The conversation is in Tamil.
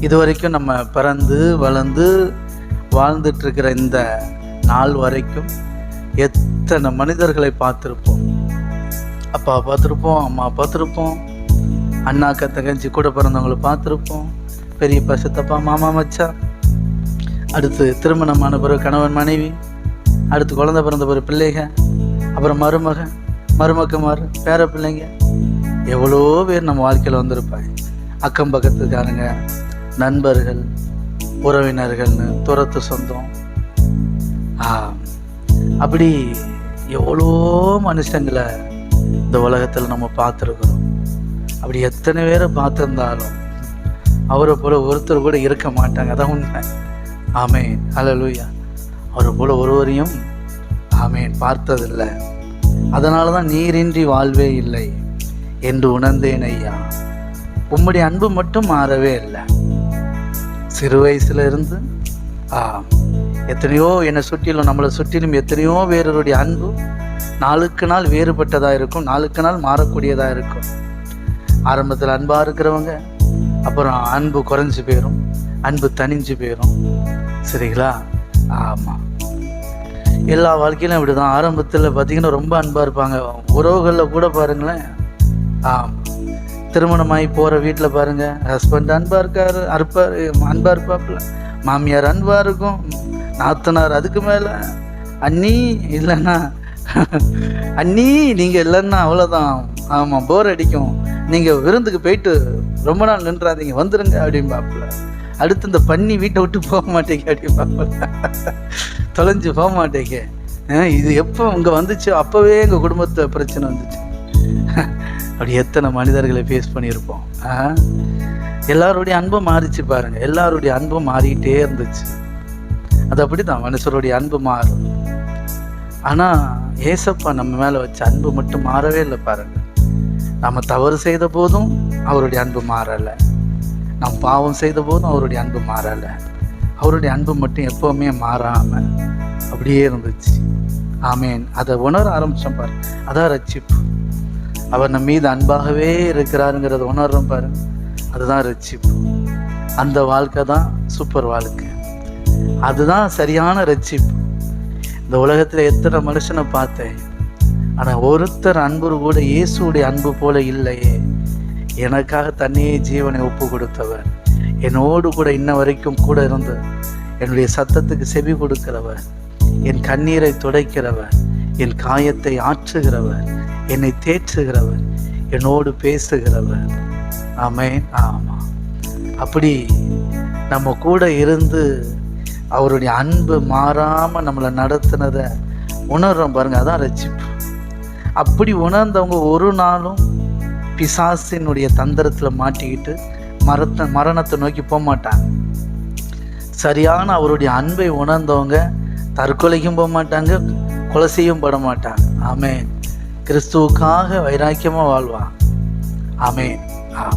இது வரைக்கும் நம்ம பிறந்து வளர்ந்து வாழ்ந்துட்டுருக்கிற இந்த நாள் வரைக்கும் எத்தனை மனிதர்களை பார்த்துருப்போம்? அப்பா பார்த்துருப்போம் அம்மா பார்த்துருப்போம் அண்ணா அக்கா கூட பிறந்தவங்களை பார்த்துருப்போம் பெரியப்பா சித்தப்பா மாமா மச்சா. அடுத்து திருமணமான பிறகு கணவன் மனைவி. அடுத்து குழந்த பிறந்த பிறகு பிள்ளைங்க அப்புறம் மருமக மருமக்கமார் பேர பிள்ளைங்க. எவ்வளோ பேர் நம்ம வாழ்க்கையில் வந்திருப்பாங்க. அக்கம் பக்கத்துக்காரங்க நண்பர்கள் உறவினர்கள்னு துரத்து சொந்தம். ஆ, அப்படி எவ்வளோ மனுஷங்களை இந்த உலகத்தில் நம்ம பார்த்துருக்குறோம். அப்படி எத்தனை பேரை பார்த்துருந்தாலும் அவரை போல் ஒருத்தர் கூட இருக்க மாட்டாங்க. அதான் உண்மை. ஆமேன். ஹalleluya. அவரை போல் ஒருவரையும் ஆமேன் பார்த்ததில்லை. அதனால தான் நீரின்றி வாழ்வே இல்லை என்று உணர்ந்தேன் ஐயா. உம்முடைய அன்பு மட்டும் மாறவே இல்லை. சிறு வயசுல இருந்து ஆ எத்தனையோ என்னை சுற்றிலும் நம்மளை சுற்றிலும் எத்தனையோ பேருடைய அன்பு நாளுக்கு நாள் வேறுபட்டதாக இருக்கும் நாளுக்கு நாள் மாறக்கூடியதாக இருக்கும். ஆரம்பத்தில் அன்பாக இருக்கிறவங்க அப்புறம் அன்பு குறைஞ்சி போயிடும் அன்பு தணிஞ்சு போயிடும் சரிங்களா? ஆமாம் எல்லா வாழ்க்கையிலும் இப்படி தான் ஆரம்பத்தில் பார்த்தீங்கன்னா ரொம்ப அன்பாக இருப்பாங்க. உறவுகளில் கூட பாருங்களேன். ஆமாம் திருமணமாகி போகிற வீட்டில் பாருங்கள் ஹஸ்பண்ட் அன்பாக இருக்கார் அறுப்பார் அன்பாக இருப்பாப்புல. மாமியார் அன்பாக இருக்கும். நாத்தனார் அதுக்கு மேலே. அண்ணி இல்லைன்னா அண்ணி நீங்கள் இல்லைன்னா அவ்வளோதான் ஆமாம் போர் அடிக்கும். நீங்கள் விருந்துக்கு போயிட்டு ரொம்ப நாள் நின்றாதீங்க. வந்துருங்க அப்படிம்பாப்புல. அடுத்து இந்த பண்ணி வீட்டை விட்டு போக மாட்டேங்க அப்படிம்பாப்புல. தொலைஞ்சு போக மாட்டேங்க. இது எப்போ இங்கே வந்துச்சோ? அப்போவே எங்கள் குடும்பத்தை பிரச்சனை வந்துச்சு. அப்படி எத்தனை மனிதர்களை ஃபேஸ் பண்ணியிருப்போம்? ஆ? எல்லாருடைய அன்பும் மாறிச்சு பாருங்க. எல்லாருடைய அன்பும் மாறிக்கிட்டே இருந்துச்சு. அது அப்படிதான் மனுஷருடைய அன்பு மாறும். ஆனால் ஏசப்பா நம்ம மேலே வச்ச அன்பு மட்டும் மாறவே இல்லை பாருங்க. நம்ம தவறு செய்த போதும் அவருடைய அன்பு மாறலை. நாம் பாவம் செய்த போதும் அவருடைய அன்பு மாறலை. அவருடைய அன்பு மட்டும் எப்போவுமே மாறாமல் அப்படியே இருந்துச்சு. ஆமேன். அதை உணர ஆரம்பித்தோம் பாரு அதான் ரட்சிப்பு. அவர் நம்ம மீது அன்பாகவே இருக்கிறாருங்கிறத உணர்றோம் பாரு. அதுதான் ரட்சிப்பு. அந்த வாழ்க்கை தான் சூப்பர் வாழ்க்கை. அதுதான் சரியான ரட்சிப்பு. இந்த உலகத்தில் எத்தனை மனுஷனை பார்த்தேன். ஆனால் ஒருத்தர் அன்பு கூட இயேசுடைய அன்பு போல இல்லையே. எனக்காக தன்னையே ஜீவனை ஒப்பு கொடுத்தவர். என்னோடு கூட இன்ன வரைக்கும் கூட இருந்து என்னுடைய சத்தத்துக்கு செவி கொடுக்கிறவர். என் கண்ணீரை துடைக்கிறவர். என் காயத்தை ஆற்றுகிறவர். என்னை தேற்றுகிறவர் என்னோடு பேசுகிறவர். ஆமென் ஆமாம். அப்படி நம்ம கூட இருந்து அவருடைய அன்பு மாறாமல் நம்மளை நடத்துனதை உணர்றோம் பாருங்கள் அதான் ரசிப்பு அப்படி உணர்ந்தவங்க ஒரு நாளும் பிசாசினுடைய தந்திரத்தில் மாட்டிக்கிட்டு மரத்தை மரணத்தை நோக்கி போக மாட்டாங்க. சரியான அவருடைய அன்பை உணர்ந்தவங்க தற்கொலைக்கும் போக மாட்டாங்க கொலை செய்யும் பட மாட்டாங்க. ஆமேன். கிறிஸ்துவுக்காக வைராக்கியமா வாழ்வான். அமேன் ஆ.